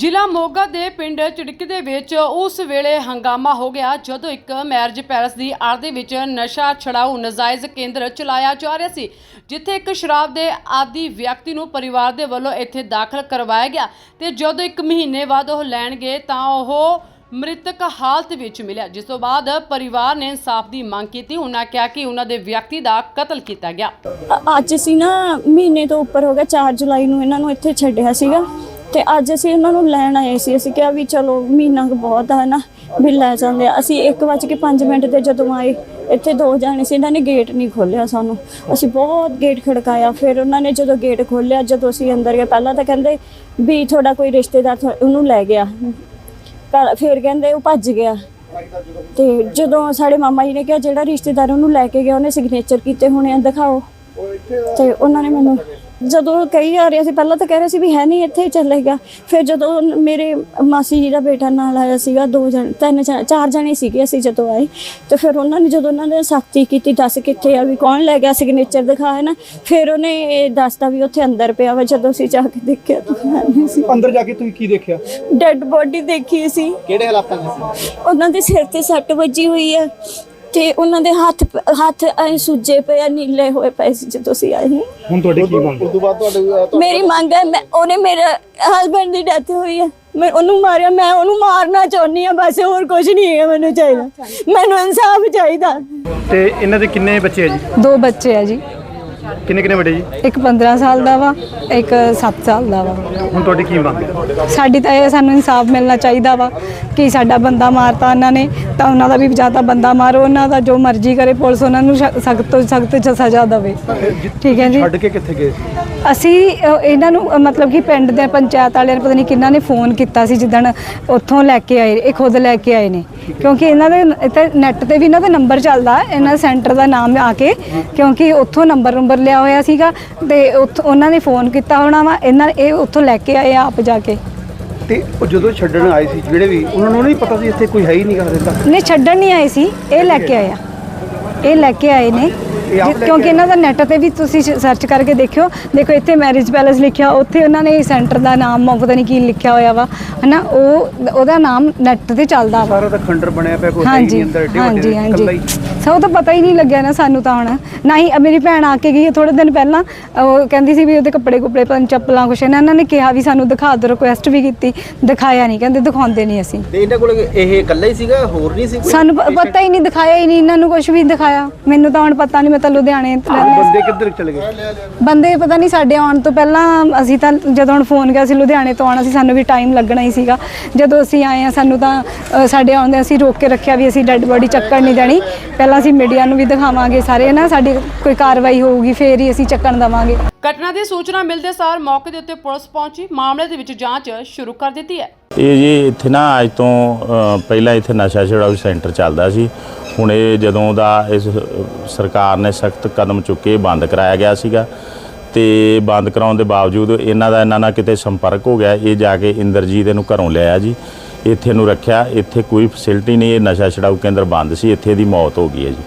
ਜ਼ਿਲ੍ਹਾ ਮੋਗਾ ਦੇ ਪਿੰਡ ਚਿੜਕ ਦੇ ਵਿੱਚ ਉਸ ਵੇਲੇ ਹੰਗਾਮਾ ਹੋ ਗਿਆ ਜਦੋਂ ਇੱਕ ਮੈਰਿਜ ਪੈਲਸ ਦੀ ਆੜ ਦੇ ਵਿੱਚ ਨਸ਼ਾ ਛਡਾਊ ਨਜਾਇਜ਼ ਕੇਂਦਰ ਚਲਾਇਆ ਜਾ ਰਿਹਾ ਸੀ, ਜਿੱਥੇ ਇੱਕ ਸ਼ਰਾਬ ਦੇ ਆਦੀ ਵਿਅਕਤੀ ਨੂੰ ਪਰਿਵਾਰ ਦੇ ਵੱਲੋਂ ਇੱਥੇ ਦਾਖਲ ਕਰਵਾਇਆ ਗਿਆ ਤੇ ਜਦੋਂ ਇੱਕ ਮਹੀਨੇ ਬਾਅਦ ਉਹ ਲੈਣ ਗਏ ਤਾਂ ਉਹ ਮ੍ਰਿਤਕ ਹਾਲਤ ਵਿੱਚ ਮਿਲਿਆ, ਜਿਸ ਤੋਂ ਬਾਅਦ ਪਰਿਵਾਰ ਨੇ ਇਨਸਾਫ ਦੀ ਮੰਗ ਕੀਤੀ। ਉਹਨਾਂ ਕਿਹਾ ਕਿ ਉਹਨਾਂ ਦੇ ਵਿਅਕਤੀ ਦਾ ਕਤਲ ਕੀਤਾ ਗਿਆ। ਅੱਜ ਅਸੀਂ ਨਾ ਮਹੀਨੇ ਤੋਂ ਉੱਪਰ ਹੋ ਗਿਆ 4 ਜੁਲਾਈ ਨੂੰ ਇਹਨਾਂ ਨੂੰ ਇੱਥੇ ਛੱਡਿਆ ਸੀਗਾ। ਤੇ ਅੱਜ ਅਸੀਂ ਉਹਨਾਂ ਨੂੰ ਲੈਣ ਆਏ ਸੀ, ਅਸੀਂ ਕਿਹਾ ਵੀ ਚਲੋ ਮਹੀਨਾ ਕੁ ਬਹੁਤ ਆ ਨਾ ਵੀ ਲੈ ਜਾਂਦੇ ਆ। ਅਸੀਂ 1:05 ਮਿੰਟ ਤੇ ਜਦੋਂ ਆਏ, ਇੱਥੇ ਦੋ ਜਾਣੇ ਸੀ, ਇਹਨਾਂ ਨੇ ਗੇਟ ਨਹੀਂ ਖੋਲ੍ਹਿਆ ਸਾਨੂੰ। ਅਸੀਂ ਬਹੁਤ ਗੇਟ ਖੜਕਾਇਆ, ਫਿਰ ਉਹਨਾਂ ਨੇ ਜਦੋਂ ਗੇਟ ਖੋਲਿਆ ਜਦੋਂ ਅਸੀਂ ਅੰਦਰ ਗਏ, ਪਹਿਲਾਂ ਤਾਂ ਕਹਿੰਦੇ ਵੀ ਤੁਹਾਡਾ ਕੋਈ ਰਿਸ਼ਤੇਦਾਰ ਉਹਨੂੰ ਲੈ ਗਿਆ। ਫਿਰ ਕਹਿੰਦੇ ਉਹ ਭੱਜ ਗਿਆ। ਤੇ ਜਦੋਂ ਸਾਡੇ ਮਾਮਾ ਜੀ ਨੇ ਕਿਹਾ, ਜਿਹੜਾ ਰਿਸ਼ਤੇਦਾਰ ਉਹਨੂੰ ਲੈ ਕੇ ਗਿਆ, ਉਹਨੇ ਸਿਗਨੇਚਰ ਕੀਤੇ ਹੋਣੇ ਆ, ਦਿਖਾਓ। ਤੇ ਉਹਨਾਂ ਨੇ ਮੈਨੂੰ ਜਦੋਂ ਕਹੀ ਜਾ ਰਿਹਾ ਸੀ ਪਹਿਲਾਂ ਤਾਂ ਕਹਿ ਰਹੇ ਸੀ ਵੀ ਹੈ ਨਹੀਂ ਇੱਥੇ ਹੀ ਚੱਲੇਗਾ। ਫਿਰ ਜਦੋਂ ਮੇਰੇ ਮਾਸੀ ਜੀ ਦਾ ਬੇਟਾ ਨਾਲ ਆਇਆ ਸੀਗਾ ਦੋ ਜਣ ਤਿੰਨ ਜਣ- ਚਾਰ ਜਣੇ ਸੀਗੇ ਅਸੀਂ ਜਦੋਂ ਆਏ ਤੇ ਫਿਰ ਉਹਨਾਂ ਨੇ ਜਦੋਂ ਉਹਨਾਂ ਨੇ ਸਖਤੀ ਕੀਤੀ ਦੱਸ ਕਿੱਥੇ ਆ ਵੀ ਕੌਣ ਲੈ ਗਿਆ ਸਿਗਨੇਚਰ ਦਿਖਾ ਹੈ ਨਾ ਫਿਰ ਉਹਨੇ ਇਹ ਦੱਸਤਾ ਵੀ ਉੱਥੇ ਅੰਦਰ ਪਿਆ ਵਾ ਜਦੋਂ ਅਸੀਂ ਜਾ ਕੇ ਦੇਖਿਆ ਤਾਂ ਹੈ ਨਹੀਂ ਸੀ। ਅੰਦਰ ਜਾ ਕੇ ਤੁਸੀਂ ਕੀ ਦੇਖਿਆ? ਡੈੱਡ ਬੋਡੀ ਦੇਖੀ ਸੀ। ਕਿਹੜੇ ਹਾਲਾਤਾਂ 'ਚ ਸੀ ਉਹਨਾਂ ਦੇ ਸਿਰ ਤੇ ਸੱਟ ਵੱਜੀ ਹੋਈ ਹੈ ਤੇ ਉਹਨਾਂ ਦੇ ਹੱਥ ਹੱਥ ਐ ਸੁੱਜੇ ਪਏ ਆ ਨੀਲੇ ਹੋਏ ਪਏ ਸੀ ਜਦੋਂ ਅਸੀਂ ਆਏ। ਸੀ। ਹੁਣ ਤੁਹਾਡੀ ਕੀ ਮੰਗ ਉਸ ਤੋਂ ਬਾਅਦ ਤੁਹਾਡੇ ਮੇਰੀ ਮੰਗ ਹੈ ਮੈਂ ਉਹਨੇ ਮੇਰੇ ਹਸਬੰਡ ਦੀ ਡੈਥ ਹੋਈ ਹੈ। ਮੈਂ ਉਹਨੂੰ ਮਾਰਿਆ ਮੈਂ ਉਹਨੂੰ ਮਾਰਨਾ ਚਾਹੁੰਦੀ ਆ ਬਸ ਹੋਰ ਕੁਝ ਨਹੀਂ ਹੈ ਮੈਨੂੰ ਚਾਹੀਦਾ। ਮੈਨੂੰ ਇਨਸਾਫ ਚਾਹੀਦਾ। ਤੇ ਇਹਨਾਂ ਦੇ ਕਿੰਨੇ ਬੱਚੇ ਆ ਜੀ? ਦੋ ਬੱਚੇ ਆ ਜੀ। ਕਿੰਨੇ ਕਿੰਨੇ ਵੱਡੇ ਜੀ? ਇੱਕ 15 ਸਾਲ ਦਾ ਵਾ ਇੱਕ 7 ਸਾਲ ਦਾ ਵਾ। ਹੁਣ ਤੁਹਾਡੀ ਕੀ ਮੰਗ ਹੈ? ਸਾਡੀ ਤਾਂ ਇਹ ਸਾਨੂੰ ਇਨਸਾਫ ਮਿਲਣਾ ਚਾਹੀਦਾ ਵਾ ਕਿ ਸਾਡਾ ਬੰਦਾ ਮਾਰਤਾ ਉਹਨਾਂ ਨੇ ਤਾਂ ਉਹਨਾਂ ਦਾ ਵੀ ਜ਼ਿਆਦਾ ਬੰਦਾ ਮਾਰੋ ਉਹਨਾਂ ਦਾ ਜੋ ਮਰਜ਼ੀ ਕਰੇ ਪੁਲਿਸ ਉਹਨਾਂ ਨੂੰ ਸਖਤ ਤੋਂ ਸਖਤ ਸਜ਼ਾ ਦੇਵੇ। ਠੀਕ ਹੈ ਜੀ? ਛੱਡ ਕੇ ਕਿੱਥੇ ਗਏ? ਅਸੀਂ ਅ, ਇਹਨਾਂ ਨੂੰ ਅ, ਮਤਲਬ ਕਿ ਪਿੰਡ ਦੇ ਪੰਚਾਇਤ ਵਾਲਿਆਂ ਨੇ ਪਤਾ ਨਹੀਂ ਕਿੰਨਾ ਨੇ ਫੋਨ ਕੀਤਾ ਸੀ ਜਿੱਦਣ ਉੱਥੋਂ ਲੈ ਕੇ ਆਏ ਇਹ ਖੁਦ ਲੈ ਕੇ ਆਏ ਨੇ। ਕਿਉਂਕਿ ਇਹਨਾਂ ਦੇ ਇੱਥੇ ਨੈੱਟ ਤੇ ਵੀ ਇਹਨਾਂ ਦਾ ਨੰਬਰ ਚੱਲਦਾ ਇਹਨਾਂ ਸੈਂਟਰ ਦਾ ਨਾਮ ਆ ਕੇ ਕਿਉਂਕਿ ਉੱਥੋਂ ਨੰਬਰ ਨੰਬਰ ਲਿਆ ਹੋਇਆ ਸੀਗਾ ਤੇ ਉੱਥੋਂ ਉਹਨਾਂ ਨੇ ਫੋਨ ਕੀਤਾ ਹੋਣਾ ਵਾ ਇਹਨਾਂ ਇਹ ਉੱਥੋਂ ਲੈ ਕੇ ਆਏ ਆ ਆਪ ਜਾ ਕੇ। ਤੇ ਉਹ ਜਦੋਂ ਛੱਡਣ ਆਏ ਸੀ ਜਿਹੜੇ ਵੀ ਉਹਨਾਂ ਨੂੰ ਨਹੀਂ ਪਤਾ ਸੀ ਇੱਥੇ ਕੋਈ ਹੈ ਹੀ ਨਹੀਂ ਕਰ ਦਿੱਤਾ। ਨਹੀਂ ਛੱਡਣ ਨਹੀਂ ਆਏ ਸੀ ਇਹ ਲੈ ਕੇ ਆਏ ਆ। ਇਹ ਲੈ ਕੇ ਆਏ ਨੇ। ਕਿਉਂਕਿ ਇਹਨਾਂ ਦਾ ਨੈਟ ਤੇ ਵੀ ਤੁਸੀਂ ਸਰਚ ਕਰਕੇ ਦੇਖਿਓ। ਦੇਖੋ ਇੱਥੇ ਮੈਰਿਜ ਪੈਲੇਸ ਲਿਖਿਆ ਉੱਥੇ ਉਹਨਾਂ ਨੇ ਸੈਂਟਰ ਦਾ ਨਾਮ ਪਤਾ ਨਹੀਂ ਕੀ ਲਿਖਿਆ ਹੋਇਆ ਵਾ। ਹਨਾ ਉਹ ਉਹਦਾ ਨਾਮ ਨੈਟ ਤੇ ਚੱਲਦਾ ਵਾ। ਸਾਰਾ ਤਾਂ ਖੰਡਰ ਬਣਿਆ ਪਿਆ ਕੋਈ ਨਹੀਂ ਅੰਦਰ ਏਡੇ ਵੱਡੇ ਹਾਂਜੀ ਇਕੱਲਾ ਹਾਂਜੀ ਹੀ। ਸੋ ਤਾਂ ਪਤਾ ਹੀ ਨਹੀਂ ਲੱਗਿਆ ਨਾ ਸਾਨੂੰ ਤਾਂ ਹੁਣ। ਨਾ ਹੀ ਮੇਰੀ ਭੈਣ ਆ ਕੇ ਗਈ ਥੋੜੇ ਦਿਨ ਪਹਿਲਾਂ। ਉਹ ਕਹਿੰਦੀ ਸੀ ਵੀ ਉਹਦੇ ਕੱਪੜੇ ਕੁਪੜੇ ਪਨ ਚੱਪਲਾਂ ਕੁਛ। ਇਹਨਾਂ ਇਹਨਾਂ ਨੇ ਕਿਹਾ ਵੀ ਸਾਨੂੰ ਦਿਖਾ ਦਿਓ ਰਿਕੁਐਸਟ ਵੀ ਕੀਤੀ। ਦਿਖਾਇਆ ਨਹੀਂ ਕਹਿੰਦੇ ਦਿਖਾਉਂਦੇ ਨਹੀਂ ਅਸੀਂ। ਤੇ ਇਹਨਾਂ ਕੋਲ ਇਹ ਇਕੱਲਾ ਹੀ ਸੀਗਾ ਹੋਰ ਨਹੀਂ ਸੀ ਕੋਈ? ਸਾਨੂੰ ਪ- ਪਤਾ ਹੀ ਨਹੀਂ ਦਿਖਾਇਆ ਹੀ ਨਹੀਂ। ਇਹਨਾਂ ਨੂੰ ਕੁਝ ਵੀ ਦਿਖਾਇਆ। ਮੈਨੂੰ ਤਾਂ ਹੁਣ ਪਤਾ ਨਹੀਂ ਮੈਂ ਤਾਂ ਲੁਧਿਆਣੇ ਰਹਿੰਦੀ ਹਾਂ। ਬੰਦੇ ਕਿੱਧਰ ਚਲੇ ਗਏ? ਬੰਦੇ ਪਤਾ ਨਹੀਂ ਸਾਡੇ ਆਉਣ ਤੋਂ ਪਹਿਲਾਂ ਅਸੀਂ ਤਾਂ ਜਦੋਂ ਹੁਣ ਫੋਨ ਗਿਆ ਸੀ ਲੁਧਿਆਣੇ ਤੋਂ ਆਉਣਾ ਸੀ ਸਾਨੂੰ ਵੀ ਟਾਈਮ ਲੱਗਣਾ ਹੀ ਸੀਗਾ। ਜਦੋਂ ਅਸੀਂ ਆਏ ਆ ਸਾਨੂੰ ਤਾਂ ਅ, ਸਾਡੇ ਆਉਂਦੇ ਅਸੀਂ ਰੋਕ ਕੇ ਰੱਖਿਆ ਵੀ ਅਸੀਂ ਡੈੱਡ ਬੋਡੀ ਚੱਕਣ ਨਹੀਂ ਦੇਣੀ। ਪਹਿਲਾਂ ਅਸੀਂ ਮੀਡੀਆ ਨੂੰ ਵੀ ਦਿਖਾਵਾਂਗੇ ਸਾਰੇ ਨਾ? ਸਾਡੀ ਕੋਈ ਕਾਰਵਾਈ ਹੋਊਗੀ ਫੇਰ ਹੀ ਅਸੀਂ ਚੱਕਣ ਦੇਵਾਂਗੇ। ਘਟਨਾ ਦੀ ਸੂਚਨਾ ਮਿਲਦੇ ਸਾਰ ਮੌਕੇ ਦੇ ਉੱਤੇ ਪੁਲਿਸ ਪਹੁੰਚੀ ਮਾਮਲੇ ਦੇ ਵਿੱਚ ਜਾਂਚ ਸ਼ੁਰੂ ਕਰ ਦਿੱਤੀ ਹੈ। ਇਹ ਜੀ ਇੱਥੇ ਨਾ ਅੱਜ ਤੋਂ ਅ, ਪਹਿਲਾਂ ਇੱਥੇ ਨਸ਼ਾ ਛੁਡਾਊ ਸੈਂਟਰ ਚੱਲਦਾ ਸੀ। ਹੁਣ ਇਹ ਜਦੋਂ ਦਾ ਇਸ ਸਰਕਾਰ ਨੇ ਸਖਤ ਕਦਮ ਚੁੱਕੇ ਬੰਦ ਕਰਾਇਆ ਗਿਆ ਸੀਗਾ। ਤੇ ਬੰਦ ਕਰਾਉਣ ਦੇ ਬਾਵਜੂਦ ਇਹਨਾਂ ਦਾ ਇਹਨਾਂ ਨਾਲ ਕਿਤੇ ਸੰਪਰਕ ਹੋ ਗਿਆ। ਇਹ ਜਾ ਕੇ ਇੰਦਰਜੀਤ ਇਹਨੂੰ ਘਰੋਂ ਲਿਆਇਆ ਜੀ। ਇੱਥੇ ਨੂੰ ਰੱਖਿਆ ਇੱਥੇ ਕੋਈ ਫੈਸਿਲਿਟੀ ਨਹੀਂ ਇਹ ਨਸ਼ਾ ਛੁਡਾਊ ਕੇਂਦਰ ਬੰਦ ਸੀ ਇੱਥੇ ਦੀ ਮੌਤ ਹੋ ਗਈ ਹੈ ਜੀ।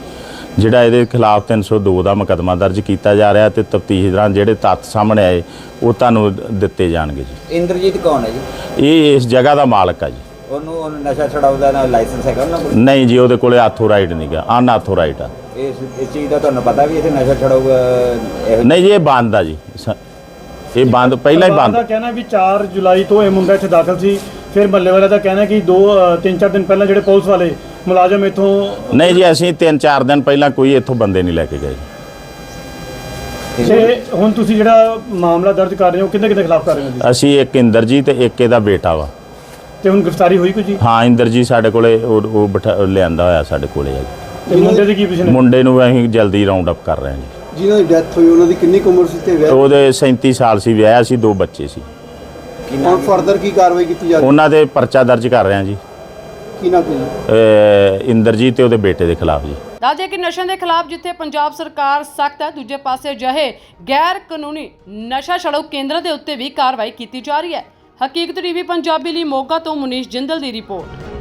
ਜਿਹੜਾ ਇਹਦੇ ਖਿਲਾਫ 302 ਦਾ ਮੁਕੱਦਮਾ ਦਰਜ ਕੀਤਾ ਜਾ ਰਿਹਾ ਤੇ ਤਫਤੀਸ਼ ਦੌਰਾਨ ਜਿਹੜੇ ਤੱਥ ਸਾਹਮਣੇ ਆਏ ਉਹ ਤੁਹਾਨੂੰ ਦਿੱਤੇ ਜਾਣਗੇ ਜੀ। ਇੰਦਰਜੀਤ ਕੌਣ ਹੈ ਜੀ? ਇਹ ਇਸ ਜਗ੍ਹਾ ਦਾ ਮਾਲਕ ਆ ਜੀ। ਉਹਨੂੰ ਨਸ਼ਾ ਛਡਾਊ ਦਾ ਲਾਇਸੈਂਸ ਹੈਗਾ ਉਹਨਾਂ ਕੋਲ? ਨਹੀਂ ਜੀ ਉਹਦੇ ਕੋਲੇ ਆਥੋਰਾਈਡ ਨਹੀਂਗਾ ਅਨਆਥੋਰਾਈਡ ਆ। ਇਸ ਇਸ ਚੀਜ਼ ਦਾ ਤੁਹਾਨੂੰ ਪਤਾ ਵੀ ਇੱਥੇ ਨਸ਼ਾ ਛਡਾਊ ਨਹੀਂ ਜੀ ਇਹ ਬੰਦ ਆ ਜੀ। ਇਹ ਬੰਦ ਪਹਿਲਾਂ ਹੀ ਬੰਦ। ਦਾ ਕਹਿਣਾ ਵੀ 4 ਜੁਲਾਈ ਤੋਂ ਇਹ ਮੁੰਡਾ ਇੱਥੇ ਦਾਖਲ ਸੀ। ਫਿਰ ਮੱਲੇ ਵਾਲਾ ਦਾ ਕਹਿਣਾ ਕਿ 2 3-4 ਦਿਨ ਪਹਿਲਾਂ ਜਿਹੜੇ ਪੁਲਿਸ ਵਾਲੇ ਮੁਲਾਜ਼ਮ ਇੱਥੋਂ ਨਹੀਂ ਜੀ ਅਸੀਂ 3-4 ਦਿਨ ਪਹਿਲਾਂ ਕੋਈ ਇੱਥੋਂ ਬੰਦੇ ਨਹੀਂ ਲੈ ਕੇ ਗਏ ਤੇ ਹੁਣ ਤੁਸੀਂ ਜਿਹੜਾ ਮਾਮਲਾ ਦਰਜ ਕਰ ਰਹੇ ਹੋ ਕਿੰਨੇ ਕਿੰਨੇ ਖਿਲਾਫ ਕਰ ਰਹੇ ਹੋ ਜੀ ਅਸੀਂ ਇੱਕ ਇੰਦਰਜੀਤ ਤੇ ਇੱਕ ਇਹਦਾ ਬੇਟਾ ਵਾ। ਤੇ ਹੁਣ ਗ੍ਰਿਫਤਾਰੀ ਹੋਈ ਕੋਈ ਜੀ? ਹਾਂ ਇੰਦਰਜੀਤ ਸਾਡੇ ਕੋਲੇ ਉਹ ਉਹ ਬਿਠਾ ਲਿਆਂਦਾ ਹੋਇਆ ਸਾਡੇ ਕੋਲੇ ਆ ਜੀ। ਤੇ ਮੁੰਡੇ ਦੀ ਕੀ ਪੋਜੀਸ਼ਨ ਮੁੰਡੇ ਨੂੰ ਅਸੀਂ ਜਲਦੀ ਰਾਉਂਡ ਅਪ ਕਰ ਰਹੇ ਹਾਂ ਜੀ। ਜਿਨ੍ਹਾਂ ਦੀ ਡੈਥ ਹੋਈ ਉਹਨਾਂ ਦੀ ਕਿੰਨੀ ਕੁ ਉਮਰ ਸੀ ਤੇ ਵਿਆਹ? ਉਹਦੇ 37 ਸਾਲ ਸੀ ਵਿਆਹਿਆ ਸੀ ਦੋ ਬੱਚੇ ਸੀ। ਹੁਣ ਫਰਦਰ ਕੀ ਕਾਰਵਾਈ ਕੀਤੀ ਜਾ ਰਹੀ ਉਹਨਾਂ ਦੇ ਪਰਚਾ ਦਰਜ ਕਰ ਰਹੇ ਹਾਂ ਜੀ। ਕੀ ਨਾ ਕੋਈ ਅਹ ਇੰਦਰਜੀਤ ਤੇ ਉਹਦੇ ਬੇਟੇ ਦੇ ਖਿਲਾਫ ਜੀ। ਦੱਸਦੇ ਕਿ ਨਸ਼ਿਆਂ ਦੇ ਖਿਲਾਫ ਜਿੱਥੇ ਪੰਜਾਬ ਸਰਕਾਰ ਸਖਤ ਹੈ ਦੂਜੇ ਪਾਸੇ ਜਹੇ ਗੈਰ ਕਾਨੂੰਨੀ ਨਸ਼ਾ ਛਡਾਊ ਕੇਂਦਰਾਂ ਦੇ ਉੱਤੇ ਵੀ ਕਾਰਵਾਈ ਕੀਤੀ ਜਾ ਰਹੀ ਹੈ। ਹਕੀਕਤ ਟੀਵੀ ਪੰਜਾਬੀ ਲਈ ਮੋਗਾ ਤੋਂ ਮੁਨੀਸ਼ ਜਿੰਦਲ ਦੀ ਰਿਪੋਰਟ।